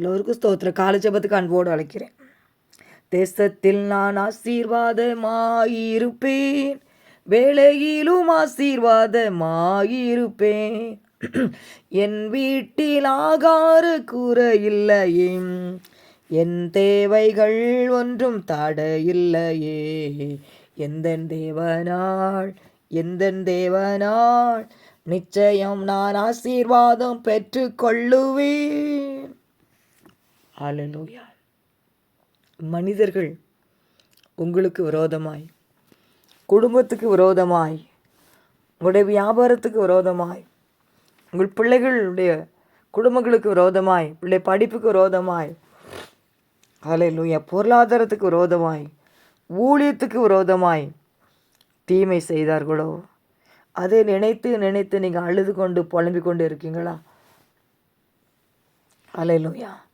எல்லோருக்கும் ஸ்தோத்திர காலஜபத்துக்கு அன்போடு அழைக்கிறேன். தேசத்தில் நான் ஆசீர்வாதமாயிருப்பேன். வேலையிலும் ஆசீர்வாதமாயிருப்பேன். என் வீட்டில் ஆகார குறையில்லையே. என் தேவைகள் ஒன்றும் தடையில்லையே. எந்த தேவனாள் எந்த தேவனாள் நிச்சயம் நான் ஆசீர்வாதம் பெற்றுக்கொள்ளுவேன். ஆலலூயா மனிதர்கள் உங்களுக்கு விரோதமாய் குடும்பத்துக்கு விரோதமாய் உங்களுடைய வியாபாரத்துக்கு விரோதமாய் உங்கள் பிள்ளைகளுடைய குடும்பங்களுக்கு விரோதமாய் பிள்ளை படிப்புக்கு விரோதமாய் ஹalleluya பொருளாதாரத்துக்கு விரோதமாய் ஊழியத்துக்கு விரோதமாய் தீமை செய்தார்களோ? அதை நினைத்து நினைத்து நீங்கள் அழுது கொண்டு புலம்பிக் கொண்டு இருக்கீங்களா? அலையிலூயா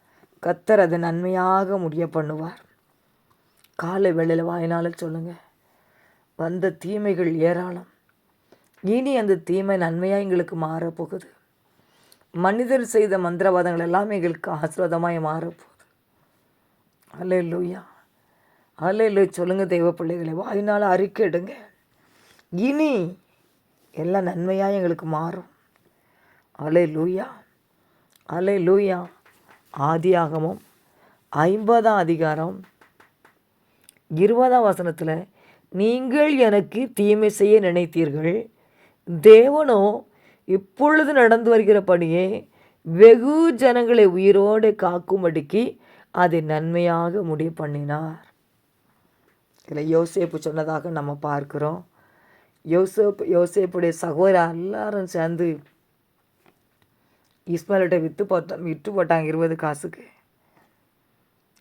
கத்தர் அதை நன்மையாக முடிய பண்ணுவார். காலை வேளையில் வாயினால் சொல்லுங்கள் வந்த தீமைகள் ஏராளம். இனி அந்த தீமை நன்மையாக எங்களுக்கு மாறப்போகுது. மனிதர் செய்த மந்திரவாதங்கள் எல்லாம் எங்களுக்கு ஆசீர்வாதமாய் மாறப்போகுது. அல்ல லூயா அல்ல இல்லை சொல்லுங்கள் தெய்வ பிள்ளைகளை வாயினால் அறிக்கையிடுங்க இனி எல்லாம் நன்மையாக எங்களுக்கு மாறும். அலே லூயா அலே லூயா ஆதியாகமும் ஐம்பதாம் அதிகாரம் இருபதாம் வசனத்தில் நீங்கள் எனக்கு தீமை செய்ய நினைத்தீர்கள். தேவனோ இப்பொழுது நடந்து வருகிற பணியே வெகு ஜனங்களை உயிரோடு காக்கும்படிக்கு அதை நன்மையாக முடிவு பண்ணினார். இதில் யோசேப்பு சொன்னதாக நம்ம பார்க்குறோம். யோசேப் யோசேப்புடைய சகோதரர் எல்லாரும் சேர்ந்து இஸ்மாயில்கிட்ட விற்று போட்ட விற்று போட்டாங்க இருபது காசுக்கு.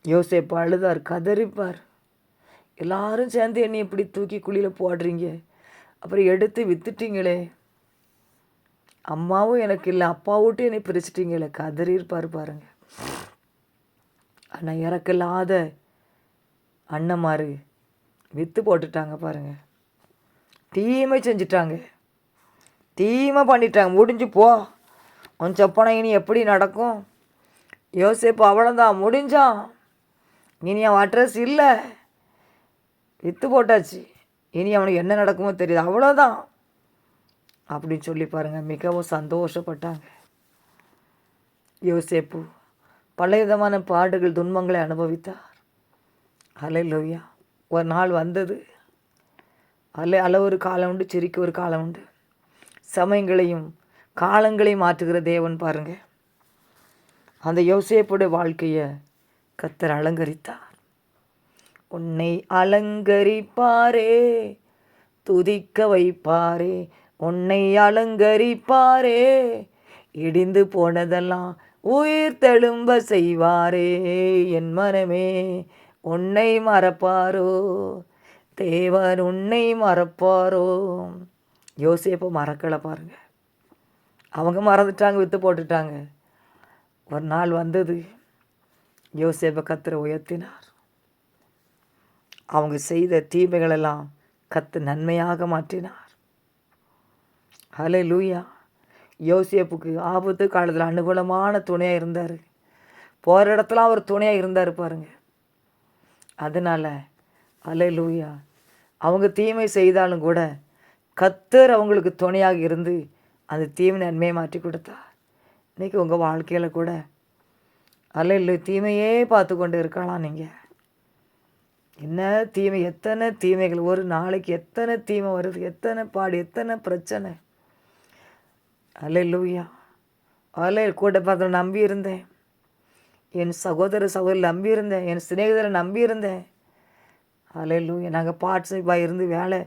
யோசேப்பு அழுதார் கதறிப்பார். எல்லாரும் சேர்ந்து என்னை இப்படி தூக்கி குழியில் போடுறீங்க. அப்புறம் எடுத்து வித்துட்டீங்களே. அம்மாவும் எனக்கு இல்லை அப்பா விட்டு என்னை பிரிச்சிட்டீங்களே. கதறி இருப்பார் பாருங்க. ஆனால் இறக்கில்லாத அண்ணமாரு. விற்று போட்டுட்டாங்க பாருங்க. தீமை செஞ்சிட்டாங்க. தீமை பண்ணிட்டாங்க. முடிஞ்சு போ. உன் சொப்பனை இனி எப்படி நடக்கும்? யோசிப்பு அவ்வளோதான் முடிஞ்சான் இனி அவன் அட்ரஸ் இல்லை. விற்று போட்டாச்சு. இனி அவனுக்கு என்ன நடக்குமோ தெரியுது. அவ்வளோதான் அப்படின்னு சொல்லி பாருங்கள் மிகவும் சந்தோஷப்பட்டாங்க. யோசேப்பு பல விதமான பாடுகள் துன்பங்களை அனுபவித்தார். அலை லோவியா ஒரு நாள் வந்தது. அலை அளவு ஒரு காலம் உண்டு சிரிக்க ஒரு காலம் உண்டு. சமயங்களையும் காலங்களை மாற்றுகிற தேவன் பாருங்க. அந்த யோசேப்புடைய வாழ்க்கையை கத்தர் அலங்கரித்தார். உன்னை அலங்கரிப்பாரே துதிக்க வைப்பாரே உன்னை அலங்கரிப்பாரே இடிந்து போனதெல்லாம் உயிர் தெழும்ப செய்வாரே என் மனமே உன்னை மறப்பாரோ தேவன் உன்னை மறப்பாரோ. யோசேப்பை மறக்கலை பாருங்கள் அவங்க மறந்துட்டாங்க விற்று போட்டுட்டாங்க. ஒரு நாள் வந்தது யோசேப்பை கத்திர உயர்த்தினார். அவங்க செய்த தீமைகளெல்லாம் கத்து நன்மையாக மாற்றினார். ஹலே லூயா யோசேப்புக்கு ஆபத்து காலத்தில் அனுகூலமான துணையாக இருந்தார். போகிற இடத்துல அவர் துணையாக இருந்தார் பாருங்க. அதனால் அலை லூயா அவங்க தீமை செய்தாலும் கூட கத்தர் அவங்களுக்கு துணையாக இருந்து அந்த தீமை நன்மையை மாற்றி கொடுத்தா. இன்றைக்கி உங்கள் வாழ்க்கையில் கூட அல்ல இல்லை தீமையே பார்த்து கொண்டு இருக்கலாம் நீங்கள் என்ன தீமை எத்தனை தீமைகள்? ஒரு நாளைக்கு எத்தனை தீமை வருது? எத்தனை பாடு எத்தனை பிரச்சனை? அல்ல லூயா அல்ல கூட பார்த்து நம்பி இருந்தேன். என் சகோதர சகோதரி நம்பி இருந்தேன். என் சிநேகிதரை நம்பி இருந்தேன். அலை லூயா நாங்கள் பார்ட்ஸிப்பாக இருந்து வேலை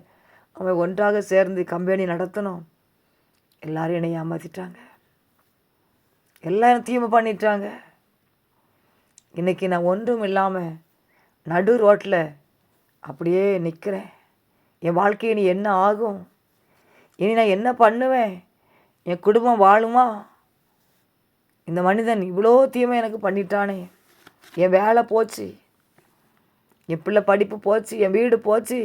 அவன் ஒன்றாக சேர்ந்து கம்பெனி நடத்தணும் எல்லாரும் என்னை ஏமாற்றிட்டாங்க எல்லாரும் தீமை பண்ணிட்டாங்க. இன்றைக்கி நான் ஒன்றும் இல்லாமல் நடு ரோட்டில் அப்படியே நிற்கிறேன் என் வாழ்க்கை இனி என்ன ஆகும்? இனி நான் என்ன பண்ணுவேன்? என் குடும்பம் வாழுமா? இந்த மனிதன் இவ்வளோ தீமை எனக்கு பண்ணிட்டானே. என் வேலை போச்சு. என் பிள்ளை படிப்பு போச்சு. என் வீடு போச்சு.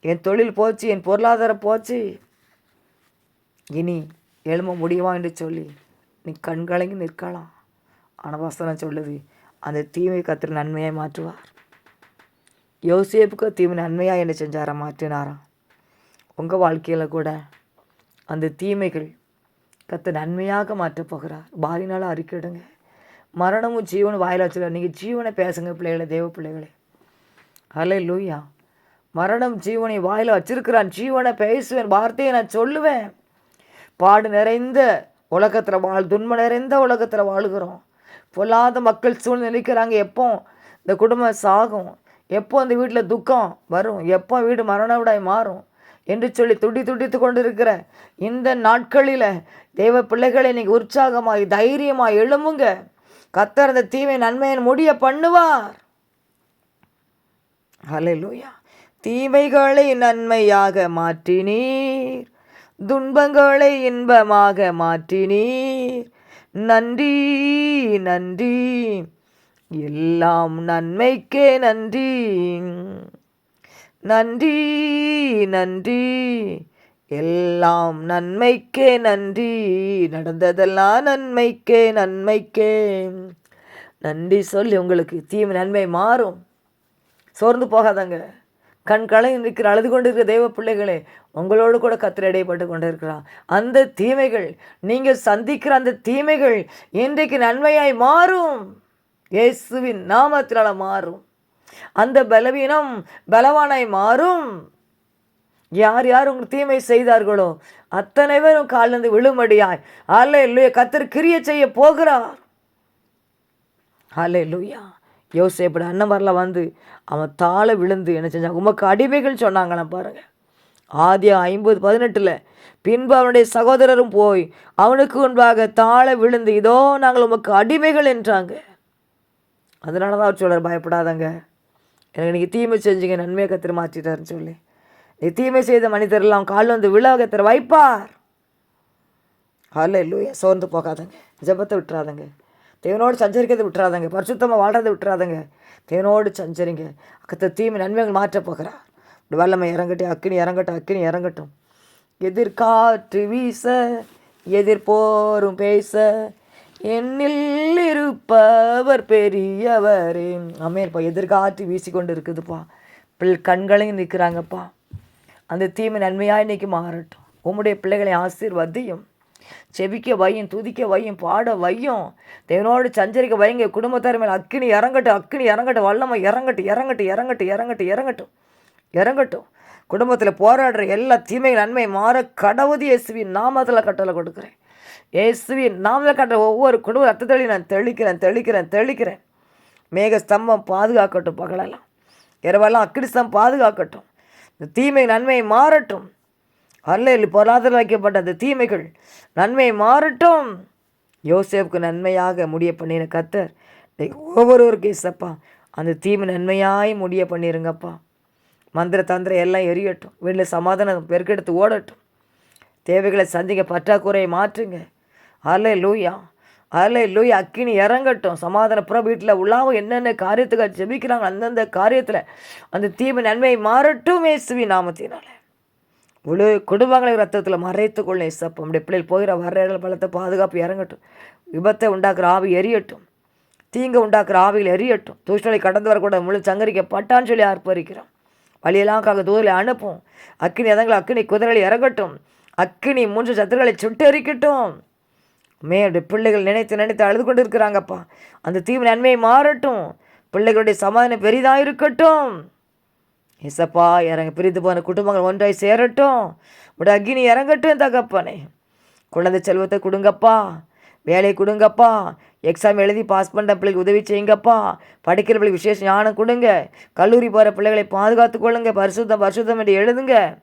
என் தொழில் போச்சு. என் பொருளாதாரம் போச்சு. இனி எழும முடியுமா என்று சொல்லி நீ கண்கலங்கி நிற்கலாம். அனவாசனம் சொல்லுது. அந்த தீமை கத்திர நன்மையாய் மாற்றுவார். யோசியப்புக்கு தீமை நன்மையாக என்ன செஞ்சாரா? மாற்றினாராம். உங்கள் வாழ்க்கையில் கூட அந்த தீமைகள் கத்தை நன்மையாக மாற்றப் போகிறார். பாதினால அறிக்கையிடுங்க மரணமும் ஜீவனும் வாயில் வச்சுல நீங்கள் ஜீவனை பேசுங்க பிள்ளைகளை தேவ பிள்ளைகளே. ஹலே லூயா மரணம் ஜீவனை வாயில் வச்சிருக்கிறான். ஜீவனை பேசுவேன் வார்த்தையை நான் சொல்லுவேன். பாடு நிறைந்த உலகத்தில் வாழ் துன்பம் நிறைந்த உலகத்தில் வாழுகிறோம். பொல்லாத மக்கள் சூழ்நிலை நிற்கிறாங்க எப்போ இந்த குடும்பம் சாகும்? எப்போ அந்த வீட்டில் துக்கம் வரும்? எப்போ வீடு மரணவிடாய் மாறும்? என்று சொல்லி துடி துடித்து கொண்டிருக்கிற இந்த நாட்களில் தெய்வ பிள்ளைகளை நீங்கள் உற்சாகமாய் தைரியமாக எழும்புங்க. கத்தர் அந்த தீமை நன்மையை முடிய பண்ணுவார். ஹalleluya. தீமைகளை நன்மையாக மாற்றினீர். துன்பங்களை இன்பமாக மாற்றினீர். நன்றி நன்றி. எல்லாம் நன்மைக்கே நன்றி. நன்றி நன்றி. எல்லாம் நன்மைக்கே நன்றி. நடந்ததெல்லாம் நன்மைக்கே நன்மைக்கே. நன்றி சொல்லி உங்களுக்கு தீமை நன்மை மாறும். சோர்ந்து போகாதங்க. கண் களை நிற்கிற அழுது கொண்டு இருக்கிற தெய்வ பிள்ளைகளே உங்களோடு கூட கத்திர இடைப்பட்டு கொண்டு அந்த தீமைகள் நீங்கள் சந்திக்கிற அந்த தீமைகள் இன்றைக்கு நன்மையாய் மாறும். இயேசுவின் நாமத்தினால மாறும். அந்த பலவீனம் பலவானாய் மாறும். யார் யார் உங்களுக்கு தீமை செய்தார்களோ அத்தனை பேரும் காலிருந்து விழுமடியாய் அல்ல இல்லையா கத்திர கிரிய செய்ய போகிறார். அல்ல இல்லையா யோசேப்பட அண்ணன் வரல வந்து அவன் தாழ விழுந்து என்ன செஞ்சான்? உமக்கு அடிமைகள் சொன்னாங்களாம் பாருங்க. ஆதி ஐம்பது பதினெட்டில் பின்பு அவனுடைய சகோதரரும் போய் அவனுக்கு முன்பாக தாழ விழுந்து இதோ நாங்கள் உமக்கு அடிமைகள் என்றாங்க. அதனால தான் அவர் சொல்கிறார் பயப்படாதங்க. எனக்கு நீங்கள் தீமை செஞ்சுங்க நன்மையை கத்திர மாற்றிட்டாருன்னு சொல்லி. நீ தீமை செய்த மனிதரெல்லாம் கால் வந்து விழா கத்திர வைப்பார். அல்ல இல்லையா சோர்ந்து போகாதங்க. ஜெபத்தை விட்டுறாதங்க. தேவனோடு சஞ்சரிக்கிறது விட்டுறாதங்க. பரிசுத்தமாக வாழ்கிறத விட்டுறாதங்க. தேவனோடு சஞ்சரிங்க. அக்கத்தை தீமை நன்மைகள் மாற்றப் போகிறார். வல்லமை இறங்கட்டும் அக்கினி இறங்கட்டும் அக்கினி இறங்கட்டும். எதிர்காற்று வீச எதிர்போரும் பேச என்னில் இருப்பவர் பெரியவரே. அமேப்பா எதிர்காற்று வீசிக்கொண்டு இருக்குதுப்பா பிள் கண்களையும் நிற்கிறாங்கப்பா அந்த தீமை நன்மையாக இன்னைக்கு மாறட்டும். உம்முடைய பிள்ளைகளை ஆசீர்வதியும். செபிக்க வையும் துதிக்க வையும் பாட வையும். தேவனோடு சஞ்சரிக்க வையுங்க. குடும்பத்தார் மேலே அக்கினி இறங்கட்டும் அக்கினி இறங்கட்டும் வல்லமை இறங்கட்டும் இறங்கட்டும் இறங்கட்டும் இறங்கட்டும் இறங்கட்டும் இறங்கட்டும். குடும்பத்தில் போராடுற எல்லா தீமை நன்மை மாற கடவுதி இயேசுவின் நாமத்தில் கட்டளை கொடுக்குறேன். இயேசுவின் நாமத்தில் கட்டுற ஒவ்வொரு குடும்ப ரத்தத்தளி நான் தெளிக்கிறேன் தெளிக்கிறேன் தெளிக்கிறேன். மேக ஸ்தம்பம் பாதுகாக்கட்டும் பகலெல்லாம். இரவெல்லாம் அக்கினி ஸ்தம்பம் பாதுகாக்கட்டும். இந்த தீமை நன்மை மாறட்டும். அல்ல பொருளாதாரம் வைக்கப்பட்ட அந்த தீமைகள். நன்மை மாறட்டும். யோசேப்புக்கு நன்மையாக முடிய பண்ணின கத்தர் ஒவ்வொருவருக்கு இசப்பா. அந்த தீமை நன்மையாய் முடிய பண்ணிருங்கப்பா. மந்திர தந்திரம் எல்லாம் எரியட்டும். வீட்டில் சமாதானம் பெருக்கெடுத்து ஓடட்டும். தேவைகளை சந்திக்க பற்றாக்குறையை மாற்றுங்க. அலை லூயா அலை லூயா அக்கினி இறங்கட்டும். சமாதானப்புறம் வீட்டில் உள்ளாவும் என்னென்ன காரியத்துக்கு ஜெபிக்கிறாங்க அந்தந்த காரியத்தில் அந்த தீமை நன்மையை மாறட்டும் இயேசுவி நாமத்தினால. முழு குடும்பங்களை ரத்தத்தில் மறைத்து கொள்ள இசப்பம் நம்முடைய பிள்ளைகள் போகிற வர்ற பலத்தை பாதுகாப்பு இறங்கட்டும். விபத்தை உண்டாக்குற ஆவி எரியட்டும். தீங்கு உண்டாக்குற ஆவியில் எரியட்டும். தூஷ்ணலை கடந்து வரக்கூட முழு சங்கரிக்கப்பட்டான்னு சொல்லி அர்ப்பரிக்கிறோம் வழியெல்லாம் காக்க தூரில் அனுப்பும். அக்கினி அதங்களை அக்கினி குதிரைகளை இறங்கட்டும். அக்கினி மூன்று சத்துருகளை சுட்டெரிக்கட்டும். மேடைய பிள்ளைகள் நினைத்து நினைத்து அழுது கொண்டு இருக்கிறாங்கப்பா அந்த தீவு நன்மையை மாறட்டும். பிள்ளைகளுடைய சமாதானம் பெரிதாக இருக்கட்டும் இசப்பா இறங்க பிரிந்து போன குடும்பங்கள் ஒன்றாய் சேரட்டும். உடைய அக்னி இறங்கட்டும் தகப்பனே. குழந்தை செல்வத்தை கொடுங்கப்பா. வேலை கொடுங்கப்பா. எக்ஸாம் எழுதி பாஸ் பண்ணுற பிள்ளைக்கு உதவி செய்யுங்கப்பா. படிக்கிற பிள்ளைக்கு விசேஷ ஞானம் கொடுங்க. கல்லூரி போகிற பிள்ளைகளை பாதுகாத்து கொள்ளுங்க. பரிசுத்தம் பரிசுத்தம் என்று எழுதுங்க.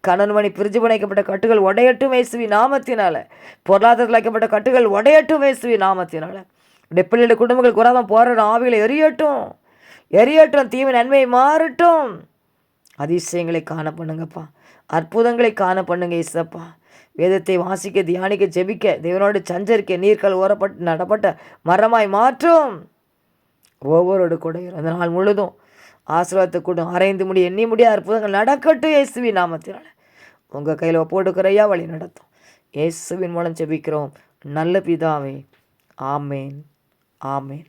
கணன் மணி பிரிஞ்சு பிணைக்கப்பட்ட கட்டுகள் உடையட்டும் வயசுவி நாமத்தினால. பொருளாதாரத்தில் வைக்கப்பட்ட கட்டுகள் உடையட்டும் வேசுவி நாமத்தினால. இப்படி பிள்ளைகளுடைய குடும்பங்கள் குறாதான் போராடும் ஆவிகளை எரியட்டும் எரியட்டும் தீமை நன்மை மாறட்டும். அதிசயங்களை காண பண்ணுங்கப்பா. அற்புதங்களை காண பண்ணுங்க இசப்பா வேதத்தை வாசிக்க தியானிக்க ஜெபிக்க தேவனோடு சஞ்சரிக்க நீர்கள் ஓரப்பட்டு நடப்பட்ட மரமாய் மாற்றும். ஒவ்வொருவரோடு கூட இரு. அந்த நாள் முழுதும் ஆசீர்வாதத்தை கூட அரைந்து முடிய எண்ணி முடிய அற்புதங்கள் நடக்கட்டும் இயேசுவி நாமத்தினால. உங்கள் கையில் ஒப்போடுக்கிறையா வழி நடத்தும். இயேசுவின் மூலம் ஜெபிக்கிறோம். நல்ல பிதாவே. ஆமேன். ஆமேன்.